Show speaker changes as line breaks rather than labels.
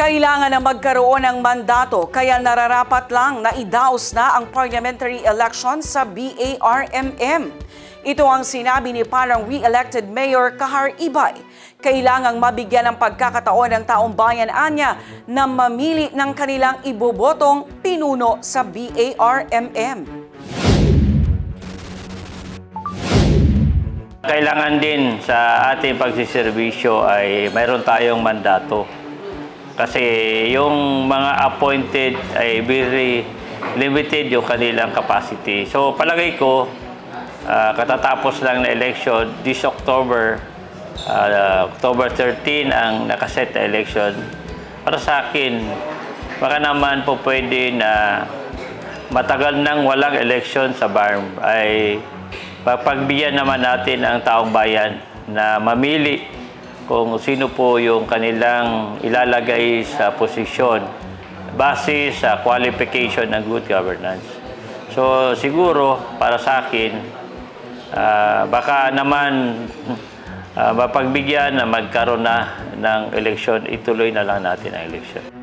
Kailangan na magkaroon ng mandato kaya nararapat lang na idaos na ang parliamentary election sa BARMM. Ito ang sinabi ni parang re-elected Mayor Kahar Ibay. Kailangang mabigyan ng pagkakataon ng taong bayan anya na mamili ng kanilang ibobotong pinuno sa BARMM.
Kailangan din sa ating pagsiservisyo ay mayroon tayong mandato. Kasi yung mga appointed ay very limited yung kanilang capacity. So palagay ko, ah, katatapos lang na election, this October, ah, October 13 ang nakaset na election. Para sa akin, baka naman po pwede na matagal nang walang election sa BARM ay papagbigyan naman natin ang taong bayan na mamili kung sino po yung kanilang ilalagay sa posisyon base sa qualification ng good governance. So siguro para sa akin ah, baka naman ah, mapagbigyan na magkaroon na ng eleksyon, ituloy na lang natin ang eleksyon.